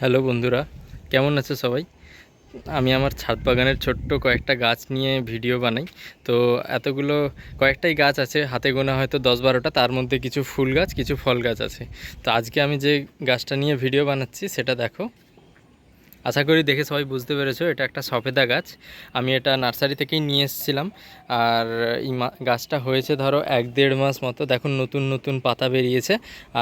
Hello বন্ধুরা, কেমন আছে সবাই? আমি আমার ছাদ বাগানের ছোট্ট কয়েকটা গাছ নিয়ে ভিডিও বানাই। তো এতগুলো, কয়েকটাই গাছ আছে, হাতে গোনা হয়তো দশ বারোটা, তার মধ্যে কিছু ফুল গাছ, কিছু ফল গাছ আছে। তো আজকে আমি যে গাছটা নিয়ে ভিডিও বানাচ্ছি, সেটা দেখো। আশা করি দেখে সবাই বুঝতে পেরেছ, এটা একটা সফেদা গাছ। আমি এটা নার্সারি থেকেই নিয়ে এসেছিলাম। আর এই গাছটা হয়েছে ধরো এক দেড় মাস মতো দেখুন নতুন নতুন পাতা বেরিয়েছে।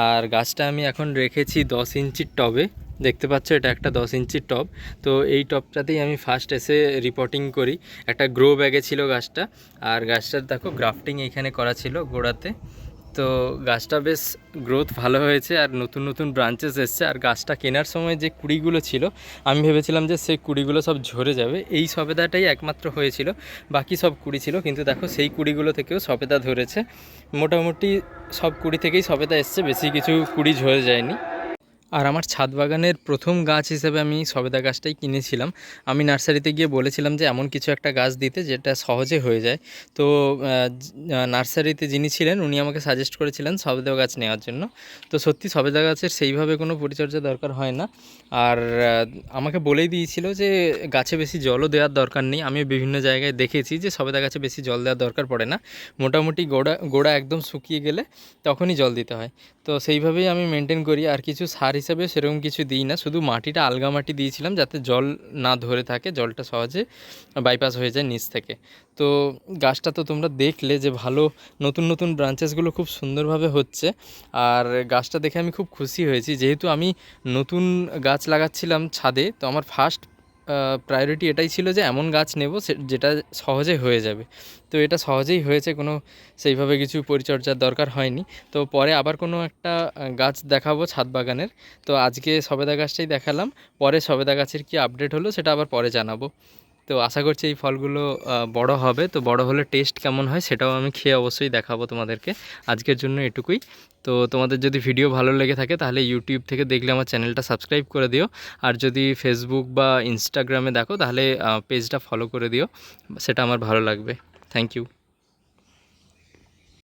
আর গাছটা আমি এখন রেখেছি দশ ইঞ্চির টবে। দেখতে পাচ্ছ, এটা একটা দশ ইঞ্চির টব। তো এই টবটাতেই আমি ফার্স্ট এসে রিপোর্টিং করি। একটা গ্রো ব্যাগে ছিল গাছটা। আর গাছটার দেখো গ্রাফটিং এইখানে করা ছিল গোড়াতে। তো গাছটা বেশ গ্রোথ ভালো হয়েছে আর নতুন নতুন ব্রাঞ্চেস এসছে। আর গাছটা কেনার সময় যে কুড়িগুলো ছিল, আমি ভেবেছিলাম যে সেই কুড়িগুলো সব ঝরে যাবে। এই সবেদাটাই একমাত্র হয়েছিল। বাকি সব কুড়ি ছিল। কিন্তু দেখো সেই কুড়িগুলো থেকেও সবেদা ধরেছে। মোটামুটি সব কুড়ি থেকেই সবেদা এসছে। বেশি কিছু কুড়ি ঝরে যায়নি। আর আমার ছাদ বাগানের প্রথম গাছ হিসেবে আমি সবেদা গাছটাই কিনেছিলাম। আমি নার্সারিতে গিয়ে বলেছিলাম যে এমন কিছু একটা গাছ দিতে যেটা সহজে হয়ে যায়। তো নার্সারিতে যিনি ছিলেন, উনি আমাকে সাজেস্ট করেছিলেন সবেদা গাছ নেওয়ার জন্য। তো সত্যি সবেদা গাছের সেইভাবে কোনো পরিচর্যা দরকার হয় না। আর আমাকে বলেই দিয়েছিল যে গাছে বেশি জলও দেওয়ার দরকার নেই। আমি বিভিন্ন জায়গায় দেখেছি যে সবেদা গাছে বেশি জল দেওয়ার দরকার পড়ে না। মোটামুটি গোড়া গোড়া একদম শুকিয়ে গেলে তখনই জল দিতে হয়। তো সেইভাবেই আমি মেনটেন করি। আর কিছু সার হিসাবে সেরকম কিছু দিই না। শুধু মাটিটা, আলগা মাটি দিয়েছিলাম যাতে জল না ধরে থাকে, জলটা সহজে বাইপাস হয়ে যায় নিচ থেকে। তো গাছটা তো তোমরা দেখলে যে ভালো নতুন নতুন ব্রাঞ্চেসগুলো খুব সুন্দরভাবে হচ্ছে। আর গাছটা দেখে আমি খুব খুশি হয়েছি। যেহেতু আমি নতুন গাছ লাগাচ্ছিলাম ছাদে, তো আমার ফার্স্ট প্রায়োরিটি এটাই ছিল যে এমন গাছ নেব যেটা সহজে হয়ে যাবে। তো এটা সহজেই হয়েছে, কোনো সেইভাবে কিছু পরিচর্যার দরকার হয়নি। তো পরে আবার কোনো একটা গাছ দেখাবো ছাদ বাগানের। তো আজকে সবেদা গাছটাই দেখালাম, পরে সবেদা গাছের কি আপডেট হলো সেটা আবার পরে জানাব। তো আশা করছি এই ফলগুলো বড় হবে। তো বড় হলে টেস্ট কেমন হয় সেটাও আমি খেয়ে অবশ্যই দেখাবো তোমাদেরকে। আজকের জন্য এটুকুই। তো তোমাদের যদি ভিডিও ভালো লেগে থাকে তাহলে ইউটিউব থেকে দেখলে আমার চ্যানেলটা সাবস্ক্রাইব করে দিও। আর যদি ফেসবুক বা ইনস্টাগ্রামে দেখো তাহলে পেজটা ফলো করে দিও। সেটা আমার ভালো লাগবে। Thank you